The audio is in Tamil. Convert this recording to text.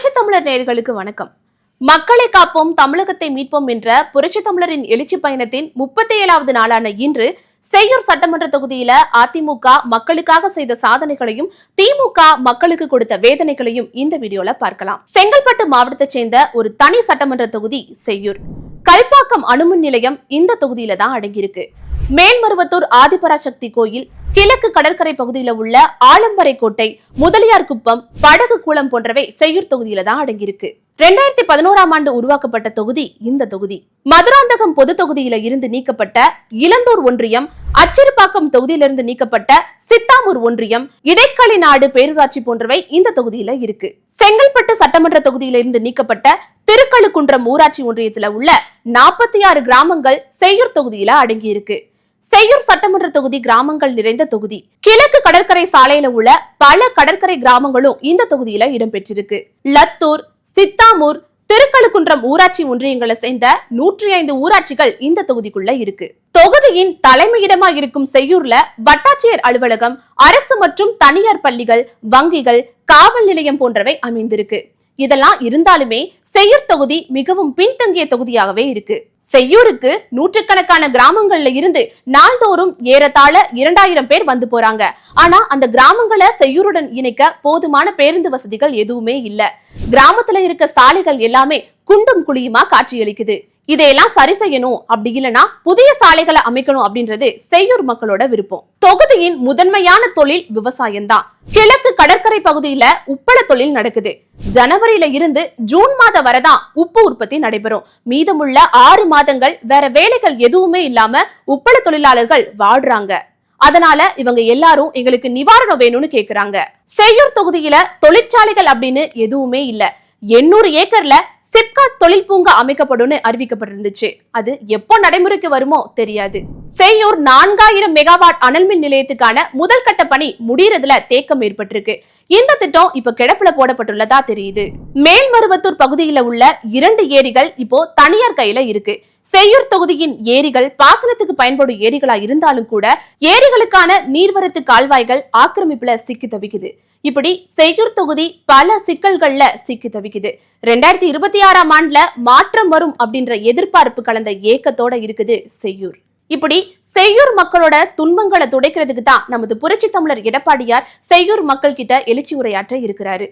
புரட்சி தமிழர் நேயர்களுக்கு வணக்கம். மக்களை காப்போம் தமிழகத்தை மீட்போம் என்ற புரட்சி தமிழரின் எழுச்சி பயணத்தின் முப்பத்தி ஏழாவது நாளான இன்று செய்யூர் சட்டமன்ற தொகுதியில அதிமுக மக்களுக்காக செய்த சாதனைகளையும் திமுக மக்களுக்கு கொடுத்த வேதனைகளையும் இந்த வீடியோல பார்க்கலாம். செங்கல்பட்டு மாவட்டத்தை சேர்ந்த ஒரு தனி சட்டமன்ற தொகுதி செய்யூர். கல்பாக்கம் அணுமின் நிலையம் இந்த தொகுதியில தான் அடங்கியிருக்கு. மேல்மருவத்தூர் ஆதிபராசக்தி கோயில் கிழக்கு கடற்கரை பகுதியில உள்ள ஆலம்பரை கோட்டை முதலியார் குப்பம் படகு குளம் போன்றவை செய்யூர் தொகுதியில தான் அடங்கியிருக்கு. ரெண்டாயிரத்தி பதினோராம் ஆண்டு உருவாக்கப்பட்ட தொகுதி இந்த தொகுதி. மதுராந்தகம் பொது தொகுதியில இருந்து நீக்கப்பட்ட இளந்தூர் ஒன்றியம் அச்சிறுபாக்கம் தொகுதியிலிருந்து நீக்கப்பட்ட சித்தாமூர் ஒன்றியம் இடைக்கலை நாடு பேரூராட்சி போன்றவை இந்த தொகுதியில இருக்கு. செங்கல்பட்டு சட்டமன்ற தொகுதியிலிருந்து நீக்கப்பட்ட திருக்கழுக்குன்றம் ஊராட்சி ஒன்றியத்துல உள்ள நாற்பத்தி ஆறு கிராமங்கள் செய்யூர் தொகுதியில அடங்கியிருக்கு. செய்யூர் சட்டமன்ற தொகுதி கிராமங்கள் நிறைந்த தொகுதி. கிழக்கு கடற்கரை சாலையில உள்ள பல கடற்கரை கிராமங்களும் இந்த தொகுதியில இடம்பெற்றிருக்கு. லத்தூர் சித்தாமூர் திருக்கழுக்குன்றம் ஊராட்சி ஒன்றியங்களை சேர்ந்த நூற்றி ஐந்து ஊராட்சிகள் இந்த தொகுதிக்குள்ள இருக்கு. தொகுதியின் தலைமையிடமா இருக்கும் செய்யூர்ல வட்டாட்சியர் அலுவலகம் அரசு மற்றும் தனியார் பள்ளிகள் வங்கிகள் காவல் நிலையம் போன்றவை அமைந்திருக்கு. இதெல்லாம் இருந்தாலுமே செய்யூர் தொகுதி மிகவும் பின்தங்கிய தொகுதியாகவே இருக்கு. செய்யூருக்கு நூற்றுக்கணக்கான கிராமங்கள்ல இருந்து நாள்தோறும் ஏறத்தாழ இரண்டாயிரம் பேர் வந்து போறாங்க. ஆனா அந்த கிராமங்களை செய்யூருடன் இணைக்க போதுமான பேருந்து வசதிகள் எதுவுமே இல்ல. கிராமத்துல இருக்க சாலைகள் எல்லாமே குண்டும் குழியுமா காட்சியளிக்குது. இதையெல்லாம் சரி செய்யணும். அப்படி இல்லைன்னா புதிய சாலைகளை அமைக்கணும் அப்படின்றது செய்யூர் மக்களோட விருப்பம். தொகுதியின் முதன்மையான தொழில் விவசாயம்தான். கிழக்கு கடற்கரை பகுதியில உப்பள தொழில் நடக்குது. ஜனவரியில இருந்து ஜூன் மாதம் வரதான் உப்பு உற்பத்தி நடைபெறும். மீதமுள்ள ஆறு மாதங்கள் வேற வேலைகள் எதுவுமே இல்லாம உப்பள தொழிலாளர்கள் வாடுறாங்க அதனால இவங்க எல்லாரும் எங்களுக்கு நிவாரணம் வேணும்னு கேக்குறாங்க. செய்யூர் தொகுதியில தொழிற்சாலைகள் அப்படின்னு எதுவுமே இல்ல. எண்ணூறு ஏக்கர்ல சிப்காட் தொழில் பூங்கா அமைக்கப்படும் அறிவிக்கப்பட்டிருந்துச்சு. அது எப்போ நடைமுறைக்கு வருமோ தெரியாது. செய்யூர் நான்காயிரம் மெகாவாட் அனல் மின் நிலையத்துக்கான முதல் கட்ட பணி முடியறதுல தேக்கம் ஏற்பட்டிருக்கு. இந்த திட்டம் இப்ப கிடப்புல போடப்பட்டுள்ளதா தெரியுது. மேல்மருவத்தூர் பகுதியில உள்ள இரண்டு ஏரிகள் இப்போ தனியார் கையில இருக்கு. செய்யூர் தொகுதியின் ஏரிகள் பாசனத்துக்கு பயன்படும் ஏரிகளா இருந்தாலும் கூட ஏரிகளுக்கான நீர்வரத்து கால்வாய்கள் ஆக்கிரமிப்புல சிக்கி தவிக்குது. இப்படி செய்யூர் தொகுதி பல சிக்கல்கள்ல சிக்கி தவிக்குது. ரெண்டாயிரத்தி இருபத்தி ஆறாம் ஆண்டுல மாற்றம் வரும் அப்படின்ற எதிர்பார்ப்பு கலந்த ஏக்கத்தோட இருக்குது செய்யூர் இப்படி செய்யூர் மக்களோட துன்பங்களை துடைக்கிறதுக்கு தான் நமது புரட்சி தமிழர் எடப்பாடியார் செய்யூர் மக்கள் கிட்ட எழுச்சி உரையாற்ற இருக்கிறாரு.